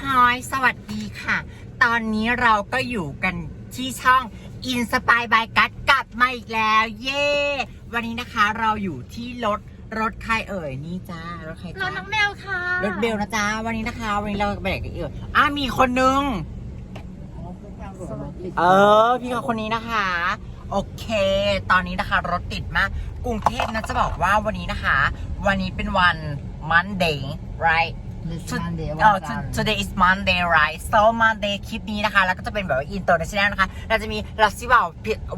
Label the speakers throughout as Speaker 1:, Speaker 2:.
Speaker 1: ฮอยสวัสดีค่ะ ตอนนี้เราก็อยู่กันที่ช่อง i n s p i r e by กัดกลับมาอีกแล้ว เย้วันนี้นะคะเราอยู่ที่รถรถใครเอ่ยนี่จ้ารถใคร
Speaker 2: ร
Speaker 1: จ้า
Speaker 2: ถน้องเบลค่ะ
Speaker 1: รถเบลนะจ๊ะวันนี้นะคะ วันนี้เราไปไหนกันเอ่ยอะมีคนนึง เออ พี่เขาคนนี้นะคะ โอเค ตอนนี้นะคะรถติดมากกรุงเทพนะจะบอกว่าวันนี้นะคะ วันนี้เป็นวัน Monday right
Speaker 3: This
Speaker 1: To-
Speaker 3: Monday
Speaker 1: เออ
Speaker 3: วันจันทร์
Speaker 1: to- today is Monday right so Monday คลิปนี้นะคะ แล้วก็จะเป็นแบบว่า international นะคะ เราจะมีเราซิว่าว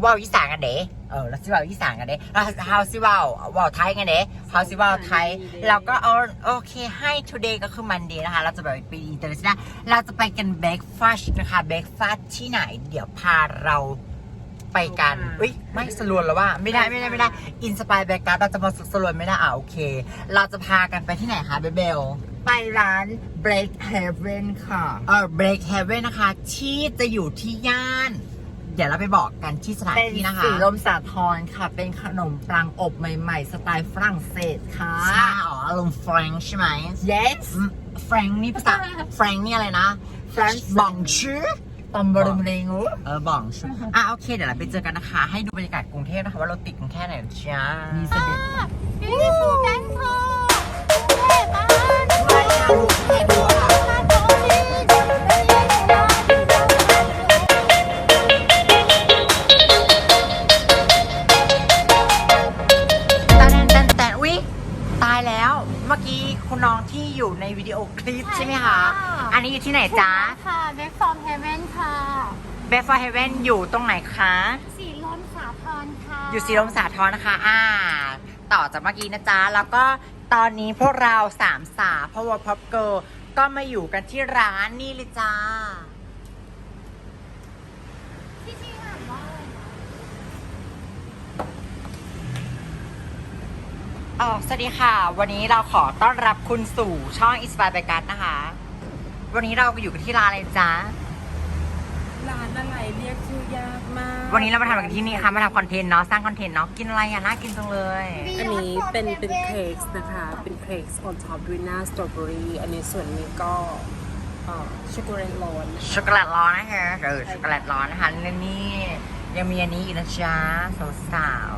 Speaker 1: ว่าวอีสานกันเด้เออเราซิว่าวอีสานกันเด้เราเฮาซิว่าวว่าวไทยกันเด้เฮาซิว่าวไทยแล้วก็เอาโอเคให้ today ก็คือ Monday นะคะ เราจะแบบไป international เราจะไปกัน breakfast นะคะ breakfast ที่ไหน เดี๋ยวพาเราไปกัน อุ้ยไม่สลวนแล้วว่า ไม่ได้ไม่ได้ไม่ได้อินสปายแบกการ์ดเราจะมาสลวนไม่ได้อ่าโอเค เราจะพากันไปที่ไหนคะเบเบล
Speaker 3: ไปร้าน Break Heaven ค่ะ
Speaker 1: เออ break heaven นะคะ ที่จะอยู่ที่ย่าน เดี๋ยวเราไปบอกกันที่สถาน
Speaker 3: เป็น
Speaker 1: ที่นะคะ
Speaker 3: สีลมสาทรค่ะ เป็นขนมปังอบใหม่ ๆ สไตล์ฝรั่งเศสค่ะ
Speaker 1: ใช่อ๋ออารมณ์ฟรงใช่ไหม
Speaker 3: yes
Speaker 1: ฟรงนี่ภาษาฟรงนี่อะไรนะ
Speaker 3: France
Speaker 1: บองชื่อ
Speaker 3: ตอมบรุมเรงงู
Speaker 1: เออบองชื่ออะโอเค เดี๋ยวเราไปเจอกันนะคะ ให้ดูบรรยากาศกรุงเทพนะคะว่ารถติดกันแค่ไหนนะจ้า
Speaker 3: มีเสด็จ
Speaker 2: พี่ที่ แต่
Speaker 1: แต่แต่แต่อุ๊ยตายแล้วเมื่อกี้คุณน้องที่อยู่ในวิดีโอคลิปใช่ไหมคะอันนี้อยู่ที่ไหนจ๊ะ
Speaker 2: ค่ะเบ็กฟอร์มเฮเว่นค่ะ
Speaker 1: b e f for Heaven อยู่ตรงไหนคะ
Speaker 2: สีลมสาทรค่ะ
Speaker 1: อยู่สีลมสาทรนะคะ อ่า ต่อจากเมื่อกี้นะจ๊ะ แล้วก็ ตอนนี้พวกเราสามสาวพาวพับเกิลก็มาอยู่กันที่ร้านนี่เลยจ้า
Speaker 2: ที่ชื่ออ่านว่าอะไรนะ
Speaker 1: อ๋อสวัสดีค่ะ วันนี้เราขอต้อนรับคุณสู่ช่อง i n s p i r e by กันะคะ วันนี้เราอยู่กันที่ร้านอะไรจ้า
Speaker 4: รเรียกชื่อยากมาก
Speaker 1: วันนี้เรามาทำกันที่นี่ค่ะมาทำคอนเทนต์เนาะสร้างคอนเทนต์เนาะกินอะไรอะน่ากินจังเลย
Speaker 4: อันนี้เป็นเป็นเค้กนะคะ เป็นเค้ก on top ด้วยหน้าสตรอเบอรี่อันนี้ส่วนนี้ก็เอ่อช็อกโกแลตร้อน
Speaker 1: ช็อกโกแลตร้อนนะคะเออช็อกโกแลตร้อนนะคะและนี่ยังมีอันนี้อีกนะจ๊ะสาว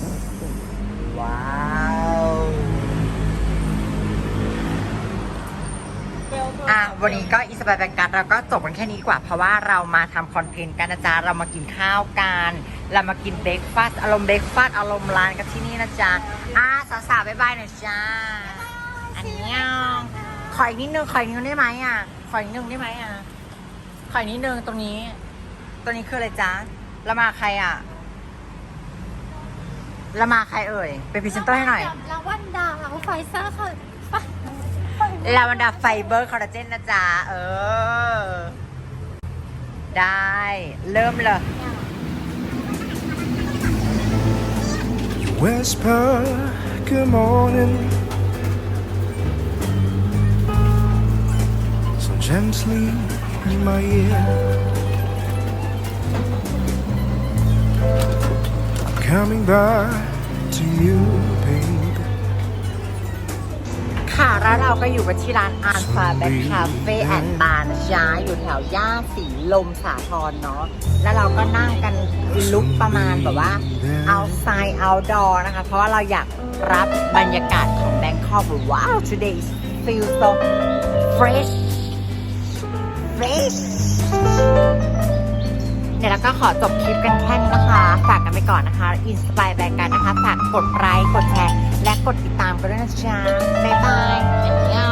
Speaker 1: ๆว้าว วันนี้ก็อิสบายแบงกัสเราก็จบกันแค่นี้ดีกว่า เพราะว่าเรามาทำคอนเทนต์กันนะจ๊ะ เรามากินข้าวกัน เรามากินเบรกฟาสอารมณ์เบรกฟาสอารมณ์ร้านกันที่นี่นะจ๊ะอะสาวๆบ๊ายบายหน่อยจ้า อันนี้ขออีกนิดนึงขออีกนิดนึงได้ไหมอะ ขออีกนิดนึงได้ไหมอะ ขออีกนิดนึงตรงนี้ ตรงนี้คืออะไรจ๊ะเรามาใครอะเรามาใครเอ่ย เป็นพรีเซนเตอร์ให้หน่อย
Speaker 2: ลาวันดาวไฟเซอร์ค่ะ
Speaker 1: ลาวันดาไฟเบอร์คอลลาเจนนะจ๊ะ เออ ได้ เริ่มเลย
Speaker 5: Whisper, good morning. So gently in my ear. I'm coming back to you, babe.
Speaker 1: ค่ะแล้วเราก็อยู่กันที่ร้านอาร์ฟาแบ็คคาเฟ่แอนด์บาร์นะจ๊ะอยู่แถวย่านสีลมสาทรเนาะแล้วเราก็นั่งกันลุกประมาณแบบว่า outside outdoor นะคะ เพราะว่าเราอยากรับบรรยากาศของแบงคอกว้าว today feel so fresh fresh เดี๋ยวเราก็ขอจบคลิปกันแค่นี้นะคะ ฝากกันไปก่อนนะคะ อินสปายแบงกันนะคะ ฝากกดไลค์กดแชร์ และกดติดตามกันด้วยนะจ๊ะบ๊ายบายอันยอง